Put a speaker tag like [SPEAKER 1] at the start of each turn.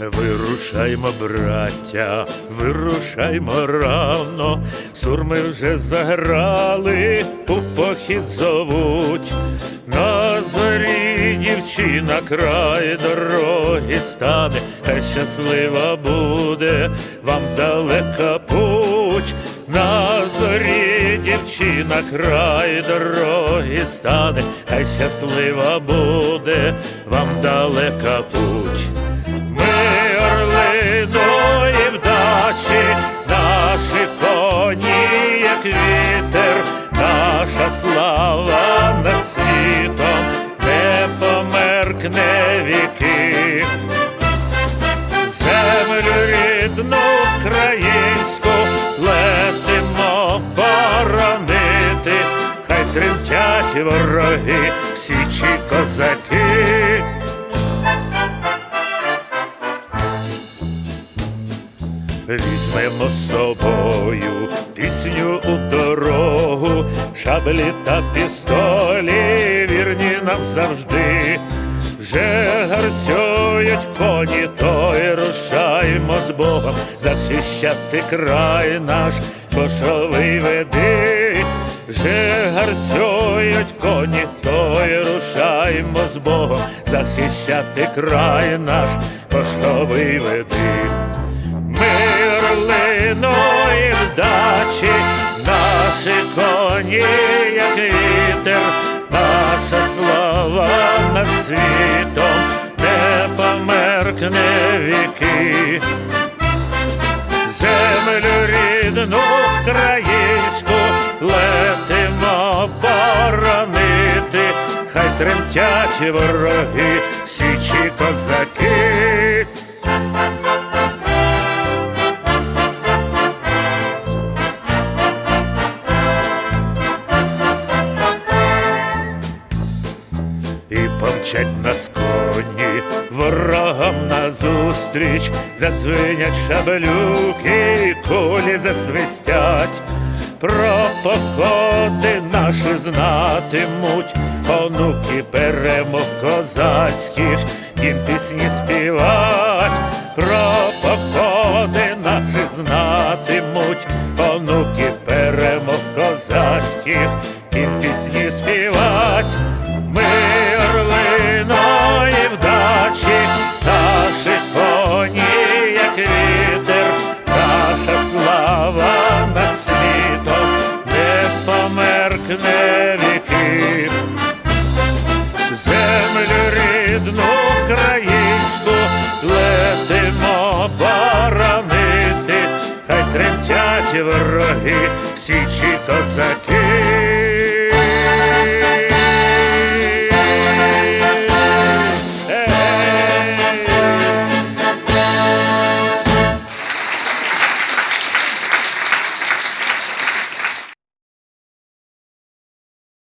[SPEAKER 1] Вирушаймо, браття, вирушаймо рано, сурми вже заграли, у похід зовуть. На зорі дівчина край дороги стане, хай щаслива буде, вам далека путь. На зорі дівчина край дороги стане, хай щаслива буде, вам далека путь. Як вітер, наша слава над світом не померкне віки. Землю рідну українську летимо боронити, хай тремтять вороги, січі козаки. Візьмемо з собою пісню у дорогу, шаблі та пістолі, вірні нам завжди. Вже гарцюють коні, то й рушаємо з Богом захищати край наш кошовий веди. Вже гарцюють коні, то й рушаємо з Богом захищати край наш кошовий веди. Вдачі, наші коні, як вітер, наша слава над світом не померкне віки. Землю рідну українську летимо боронити, хай тремтять вороги, січі козаки. І помчать нас коні ворогам назустріч, задзвенять шабелюки, кулі засвистять. Про походи наші знатимуть, онуки перемог козацьких, їм пісні співать, про походи наші знатимуть, онуки перемог козацьких, рідну українську летимо баранити, хай тремтять вороги, січі козаки.